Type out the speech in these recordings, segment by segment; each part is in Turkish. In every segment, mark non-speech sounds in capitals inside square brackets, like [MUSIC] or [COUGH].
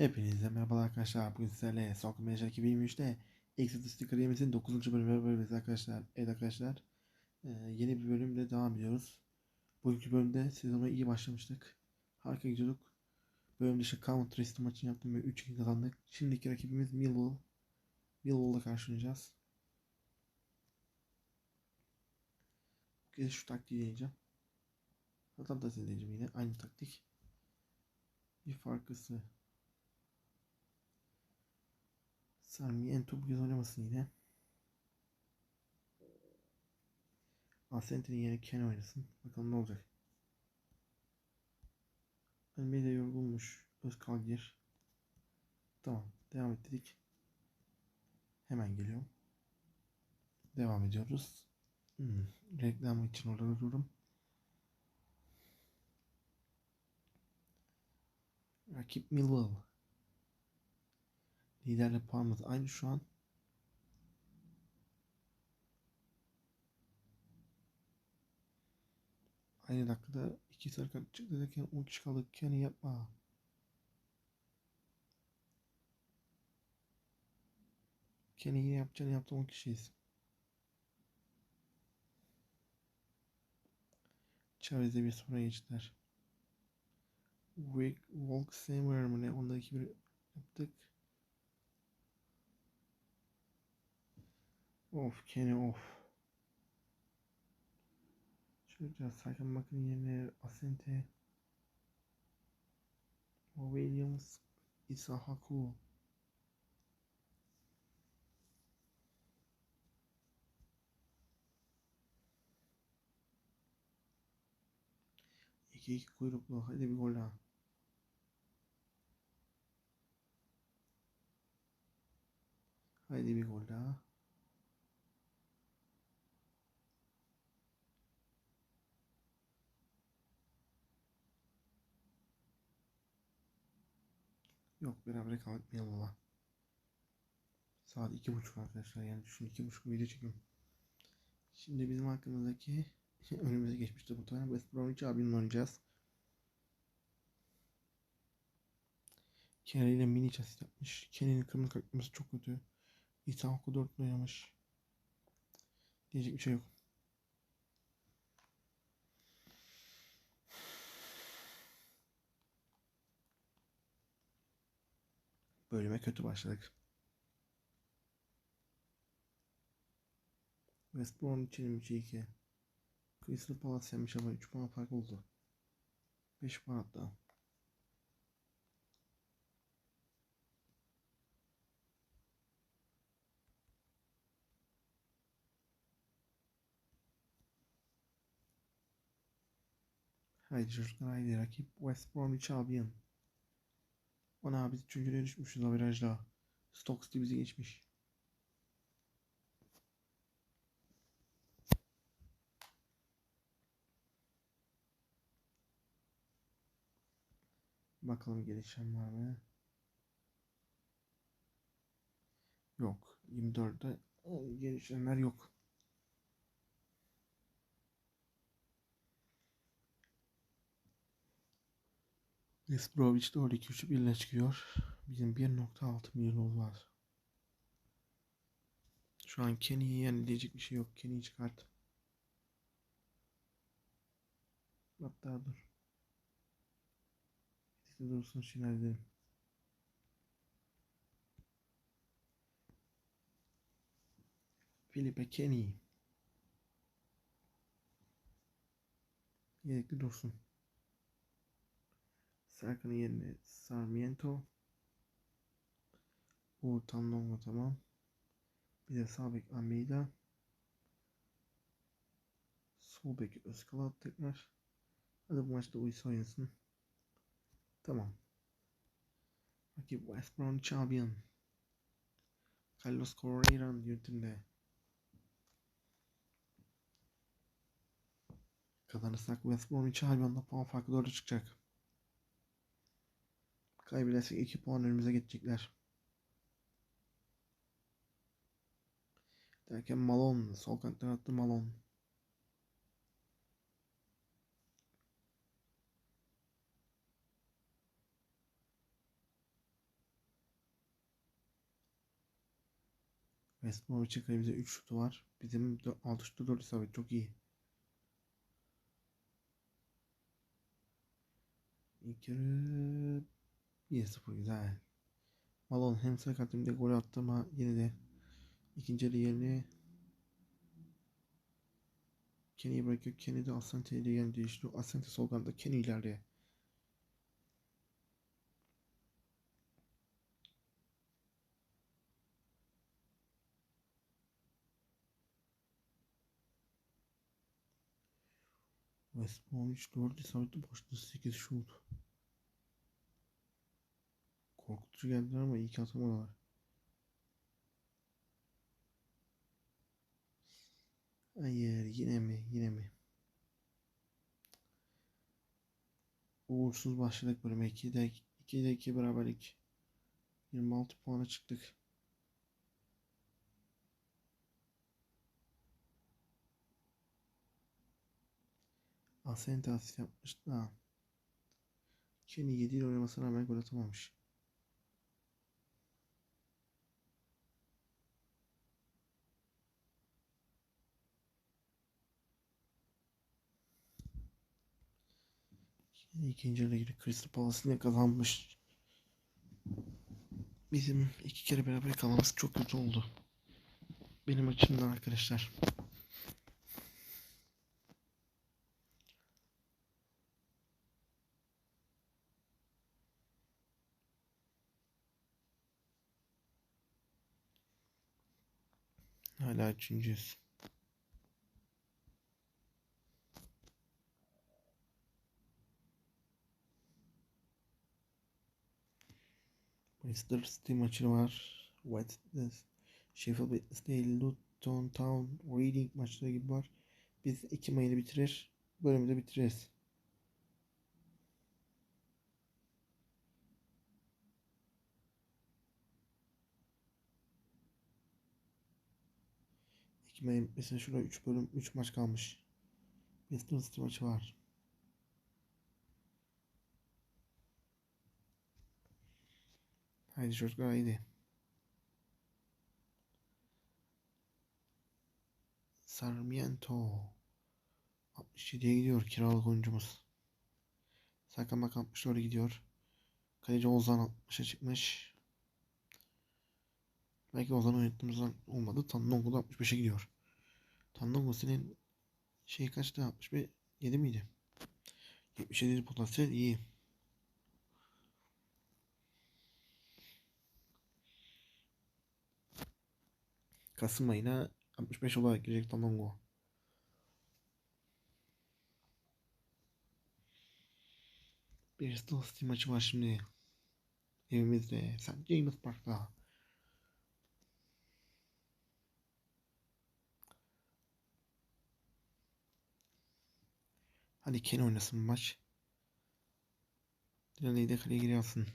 Hepinize merhaba arkadaşlar. Bugün sizlerle Soccer Manager 2023'te Exit kariyemizin 9. bölümü bölümümüz arkadaşlar. Evet arkadaşlar. e, yeni bir bölümle devam ediyoruz. Bugünkü bölümde sezona iyi başlamıştık. Harika gidiyorduk. Bölüm dışı Country City maçını yaptım ve 3-2 kazandık. Şimdiki rakibimiz Millwall. Millwall'la karşılayacağız. Bu kez şu taktiği deneyeceğim. Hatta da deneyeceğim yine. Aynı taktik. Bir farkısı Sarmiento bu kez oynamasın yine. Asente'nin yerine Ken oynasın. Bakalım ne olacak. Almeida yorgunmuş. Özkal gir. Tamam. Devam et dedik. Hemen geliyorum. Devam ediyoruz. Hmm. Reklam için orada dururum. Rakip Millwall. Liderle puanımız aynı şu an. Aynı dakikada iki sarı kart çıktı derken 10 kişi kaldık. Kenny yapma. Kenny yine yapacağını yaptı 10 kişiyiz. Chavez'e bir sonra geçtiler. Walk Samer mı ne? Onda iki bir yaptık. Of Kenny of. Şöyle Serkan Bakın yerine Asente. Williams Isahaku. İki iki kuyruklu. Hadi bir gol daha. Haydi bir gol daha. Beraber kaldık Millwall'a. Saat iki buçuk arkadaşlar yani düşün iki buçuk video çekiyorum. Şimdi bizim hakkımızdaki [LAUGHS] önümüze geçmişti bu tane West Bromwich abinin oynayacağız. Kenny ile mini chassis yapmış. Kenny'nin kırmızı kartlaması çok kötü. İsa Hakkı 4 oynamış. Diyecek bir şey yok. Bölüme kötü başladık. West Bromwich'in 3-2. Crystal Palace yenmiş ama 3 puan fark oldu. 5 puan hatta. Haydi çocuklar haydi rakip West Bromwich Albion. Ana biz üçüncüye düşmüşüz averajda. Stokes de bizi geçmiş. Bakalım gelişen var mı? Yok. 24'te e, gelişenler yok. West Bromwich doğru 2-3 birle çıkıyor. Bizim 1.6 milyon var. Şu an Kenny'yi yenileyecek bir şey yok. Kenny'yi çıkart. Hatta dur. Birlikte dursun şimdi halledelim. Felipe Kenny. Yedekli dursun. Serkan'ın yerine Sarmiento. Uğur Tamlonga tamam. Bir de sağ bek Almeida. Sol bek Özkal tekrar. Hadi bu maçta Uysa oynasın. Tamam. Rakip West Bromwich Albion. Carlos Correira'nın yönetimde. Kazanırsak West Bromwich Albion'da puan farkı doğru çıkacak. Kaybedersek 2 puan önümüze geçecekler. Derken Malon. Sol kanattan attı Malon. West Bromwich'in kalemizde 3 şutu var. Bizim 6 şutu 4 isabet. Çok iyi. İlk yarı 1-0 güzel. Malone hem sakat hem de gol attı ama yine de ikinci yarı yerini Kenny'yi bırakıyor. Kenny de Asante ile yerini değiştiriyor. Asante sol kanatta Kenny ileride. West Bromwich 4 isabetli boşta 8 şut. Korkutucu geldiler ama iyi ki atamadılar. Hayır yine mi yine mi? Uğursuz başladık bölüme 2'de 2'de 2 beraberlik. 26 puana çıktık. Asente asist yapmıştı da. Kenny 7 ile oynamasına rağmen gol atamamış. İkinci yarıda Crystal Palace'ın kazanmış. Bizim iki kere beraber kalmamız çok kötü oldu. Benim açımdan arkadaşlar. Hala üçüncüyüz. Leicester City maçı var. Wednesday, Sheffield Wednesday, Luton Town, Reading maçları gibi var. Biz Ekim ayını bitirir. Bölümü de bitiririz. Ekim ayı mesela şurada 3 bölüm 3 maç kalmış. Leicester City maçı var. Haydi çocuklar haydi. Sarmiento. 67'ye gidiyor kiralık oyuncumuz. Sakamak 64'e gidiyor. Kaleci Ozan 60'a çıkmış. Belki Ozan oynattığımızdan olmadı. Tannongo da 65'e gidiyor. Tannongo senin şey kaçtı? 61 7 miydi? 77 potansiyel iyi. Kasım ayına 65 olarak girecek. Bir Bristol City maçı var şimdi. Evimizde. St. James Park'ta. Hadi Ken oynasın maç. Dilan'ı de kaleye giriyorsun.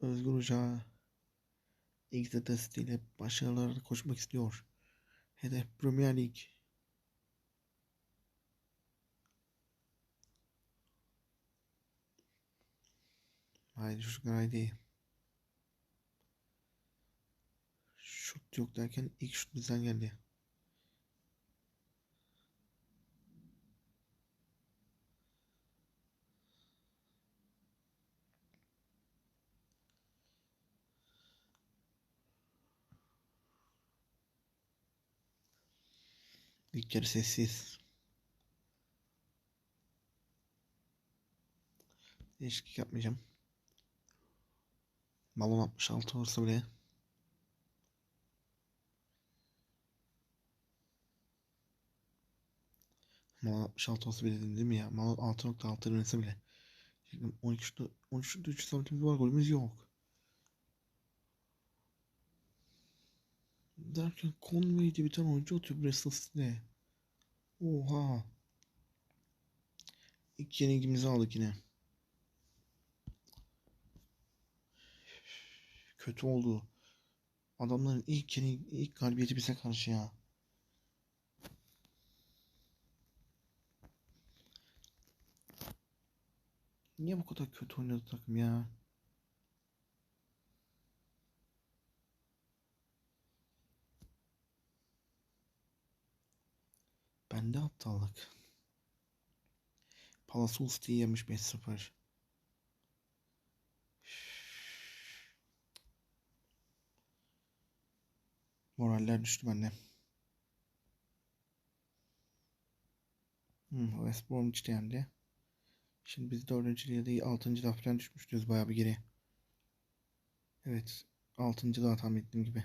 Özgür Hoca City ile başarılara koşmak istiyor. Hedef Premier Lig. Haydi çocuklar haydi. Şut yok derken ilk şut bizden geldi. Yarı sessiz. Değişiklik yapmayacağım. Balon 66 olsa bile Malon 66 olsa bile dedim değil mi ya? Malon 6.6 dönese bile. Şimdi 12 şutu 13 şutu 3 santimimiz var golümüz yok. Derken Conway diye bir tane oyuncu atıyor Bristol. Oha. İlk yenilgimizi aldık yine. Kötü oldu. Adamların ilk yeni ilk galibiyeti bize karşı ya. Niye bu kadar kötü oynadı takım ya? Bende aptallık. Palace Ulster'ı yemiş 5-0. Moraller düştü bende. Hmm, West Bromwich yendi. Şimdi biz dördüncü ya da altıncı da falan düşmüştüz bayağı bir geri. Evet. Altıncı da tahmin ettiğim gibi.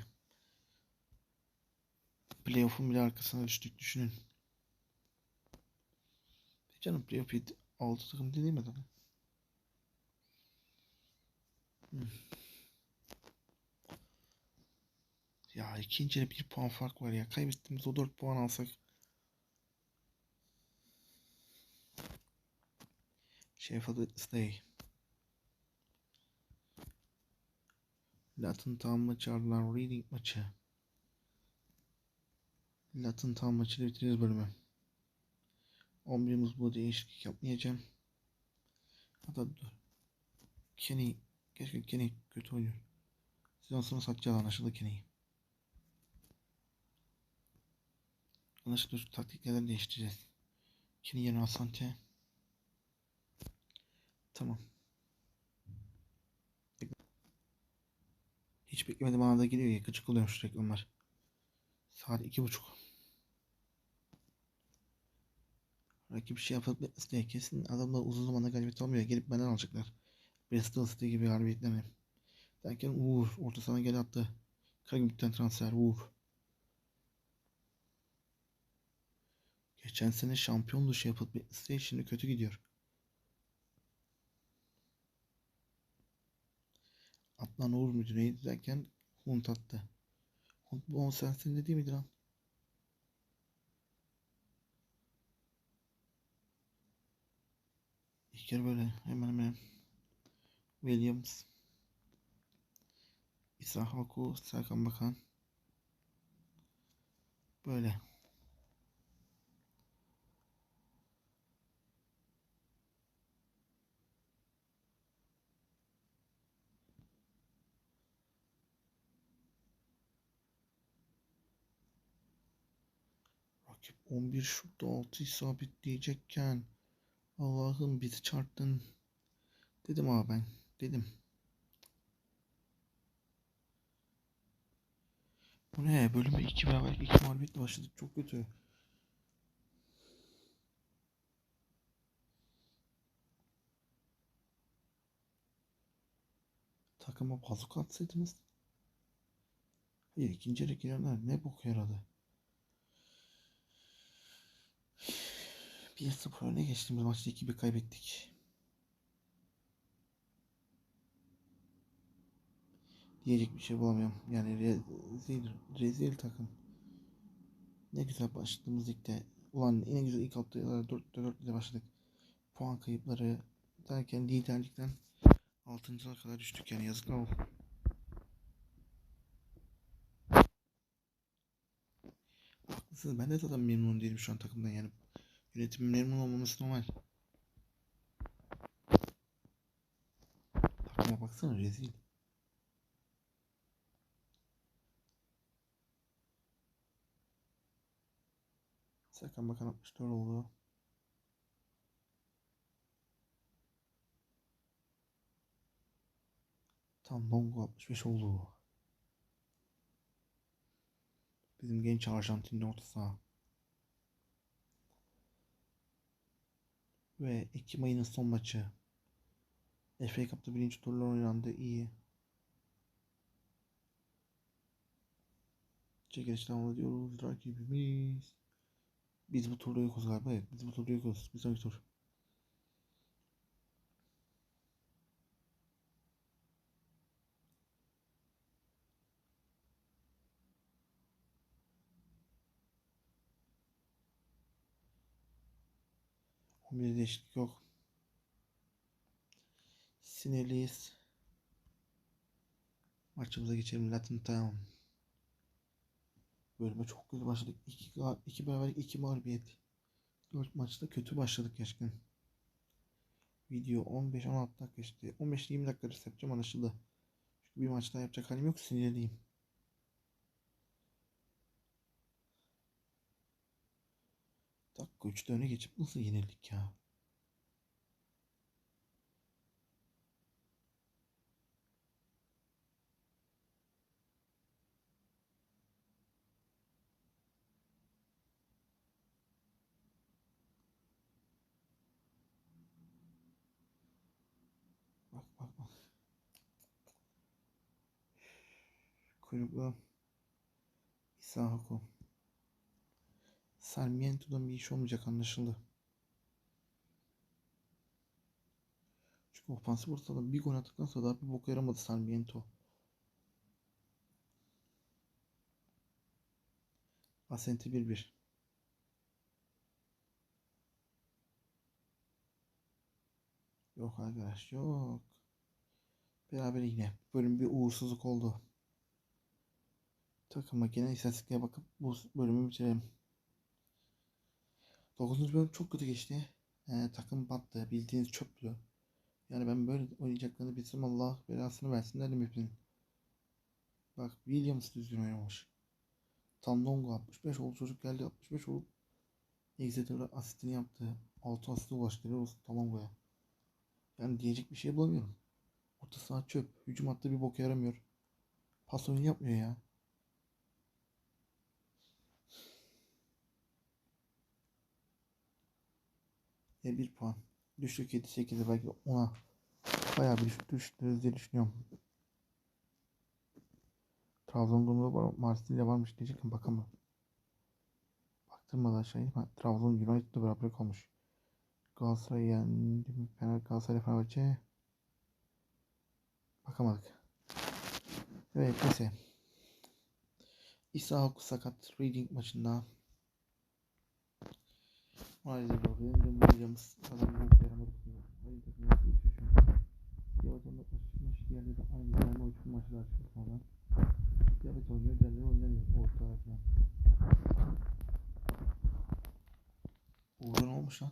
Playoff'un bile arkasına düştük düşünün. Canım playoff 6 takım değil mi zaten? Hmm. Ya ikinciyle bir puan fark var ya. Kaybettiğimiz o 4 puan alsak. Sheffield Wednesday. Luton Town maçı ardından Reading maçı. Luton Town maçıyla bitiririz bölümü. 11'imiz bu değişiklik yapmayacağım. Hatta dur. Kenny. Keşke Kenny kötü oynuyor. Sezon sonu satacağız anlaşıldı Kenny'yi. Anlaşıldı şu taktiklerden değiştireceğiz. Kenny yerine Asante. Tamam. Hiç beklemedim anında geliyor ya. Gıcık oluyormuş reklamlar. Saat iki buçuk. Rakip şey yapıp bitmesi kesin adamlar uzun zamanda galibiyet olmuyor. Gelip benden alacaklar. Bristol City gibi galibiyetle mi? Derken Uğur orta sahana gel attı. Karagümrük'ten transfer Uğur. Geçen sene şampiyondu şey yapıp bitmesi şimdi kötü gidiyor. Adnan Uğur müdür neydi derken Hunt attı. Hunt bu 10 senesinde değil miydi lan? Kere böyle hemen hemen. Williams. İsa Halku Serkan Bakan. Böyle. Rakip 11 şutta 6 isabet diyecekken Allah'ım bizi çarptın. Dedim abi ben. Dedim. Bu ne? Bölüme 2 beraber 2 mağlubiyetle başladık. Çok kötü. Takıma bazuka atsaydınız. Hayır ikinci yarı ne bok yaradı. 1-0 öne geçtiğimiz maçta 2-1 kaybettik. Diyecek bir şey bulamıyorum. Yani rezil, rezil takım. Ne güzel başladığımız ligde. Ulan en güzel ilk haftalarda 4 4 ile başladık. Puan kayıpları derken liderlikten 6.lığa kadar düştük yani yazıklar olsun. Haklısınız. Ben de zaten memnun değilim şu an takımdan yani. Yönetimin memnun olmaması normal. Takıma baksana rezil. Serkan Bakan 64 oldu. Tam Bongo 65 oldu. Bizim genç Arjantinli orta saha. Ve Ekim ayının son maçı. FA Cup'ta birinci turlar oynandı. iyi. Çekiliş devam ediyoruz. Rakibimiz. Biz bu turda yokuz galiba. Evet biz bu turda yokuz. Bir sonraki tur. Bir değişiklik yok. Sinirliyiz. Maçımıza geçelim. Latin Town. Bölüme çok kötü başladık. 2 iki, iki beraberlik 2 mağlubiyet. 4 maçta kötü başladık gerçekten. Video 15-16 dakika işte. 15-20 dakika yapacağım anlaşıldı. Çünkü bir maç daha yapacak halim yok sinirliyim. Dakika 3'te öne geçip nasıl yenildik ya? Bak bak bak. Kuyruklu. Isahako. Sarmiento'dan bir iş olmayacak anlaşıldı. Çünkü ofansif ortada bir gol attıktan sonra daha bir boka yaramadı Sarmiento. Asente 1-1. Yok arkadaş yok. Beraber yine. Bölüm bir uğursuzluk oldu. Takıma genel istatistiklere bakıp bu bölümü bitirelim. 9. bölüm çok kötü geçti. Ee, takım battı. Bildiğiniz çöplü. Yani ben böyle oynayacaklarını bilsem Allah belasını versin dedim hepsinin. Bak Williams düzgün oynamış. Tandongo 65 oldu çocuk geldi 65 olup Exeter'a asistini yaptı. 6 asisti ulaştırıyor olsun Tandongo'ya. Yani diyecek bir şey bulamıyorum. Orta saha çöp. Hücum hattı bir boka yaramıyor. Pas oyunu yapmıyor ya. E 1 puan. Düştük 7 8'e belki 10'a. Bayağı bir düşük düştünüz diye düşünüyorum. Trabzon'da var, Marsilya varmış diyecektim bakamam. Baktırmadan aşağıya ben Trabzon United'la beraber kalmış. Galatasaray yendi mi? Fener Galatasaray Fenerbahçe. Bakamadık. Evet neyse. İsa Hakkı sakat Reading maçında. Maalesef benim de Williams adam yok yaramadı. Hayır takım yok geçiyor şu an. Yavaştan da maç diğerleri de aynı o için maçlar açıyor sonra. Diyabet oynuyor, diğerleri oynamıyor. Orta arasında. Uğur'da ne olmuş lan?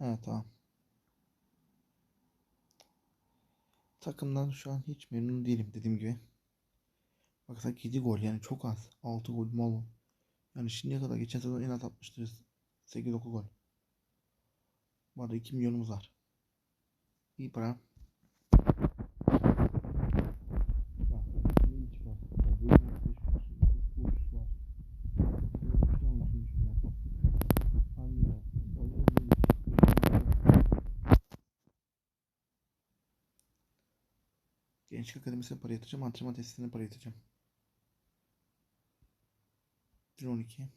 Evet tamam. Takımdan şu an hiç memnun değilim dediğim gibi. Baksak 7 gol yani çok az. 6 gol mal. Yani şimdiye kadar geçen sezon en az atmıştır. 8-9 gol. Bu arada 2 milyonumuz var. İyi para. Gençlik Akademisi'ne para yatıracağım. Antrenman testine para yatıracağım. 1.12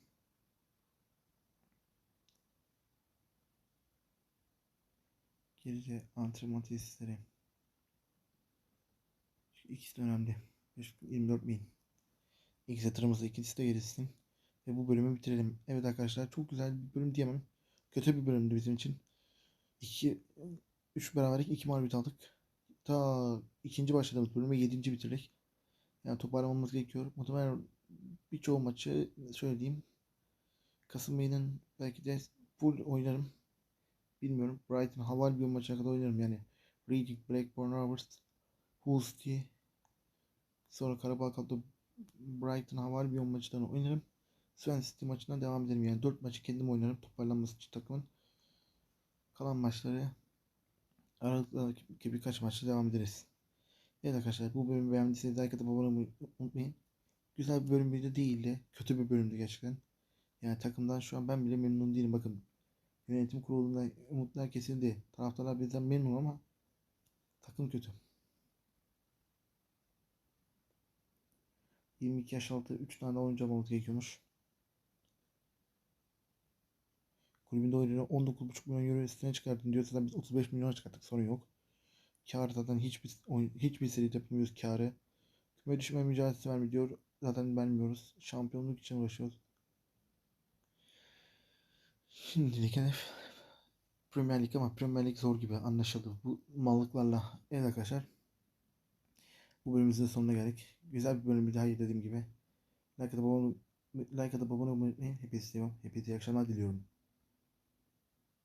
Gerice antrenman tesisleri. Şu İkisi de önemli. 24 bin. İlk yatırımızda ikincisi de gerisin. Ve bu bölümü bitirelim. Evet arkadaşlar çok güzel bir bölüm diyemem. Kötü bir bölümdü bizim için. 2 3 beraberlik 2 mağlubiyet aldık. Ta ikinci başladığımız bölümü 7. bitirdik. Yani toparlamamız gerekiyor. Muhtemelen birçoğu maçı şöyle diyeyim. Kasım ayının belki de full oynarım. Bilmiyorum. Brighton Hava Albion maçına kadar oynarım yani. Reading, Blackburn Rovers, Hull City. Sonra Karabağ Cup'ta Brighton Hava Albion maçlarını oynarım. Swansea City maçına devam ederim. Yani 4 maçı kendim oynarım toparlanması için takımın. Kalan maçları Aralık'taki birkaç maçta devam ederiz. Evet arkadaşlar bu bölümü beğendiyseniz like atıp abone olmayı unutmayın. Güzel bir bölüm bir de değildi. Kötü bir bölümdü gerçekten. Yani takımdan şu an ben bile memnun değilim. Bakın yönetim kurulunda umutlar kesildi. Taraftarlar bizden memnun ama takım kötü. 22 yaş altı 3 tane oyuncu almamız gerekiyormuş. Kulübün oyuncuları 19,5 milyon euro üstüne çıkarttın diyor. Zaten biz 35 milyon çıkarttık sorun yok. Kar zaten hiçbir hiçbir seri yapmıyoruz karı. Küme düşme mücadelesi vermiyor diyor. Zaten vermiyoruz. Şampiyonluk için uğraşıyoruz. Şimdilik hedef Premier Lig ama Premier Lig zor gibi anlaşıldı. Bu mallıklarla. Evet arkadaşlar. Bu bölümümüzün sonuna geldik. Güzel bir bölüm bir daha dediğim gibi. Like atıp abone, like atıp abone olmayı. Hepinizi seviyorum. Hepinize iyi akşamlar diliyorum.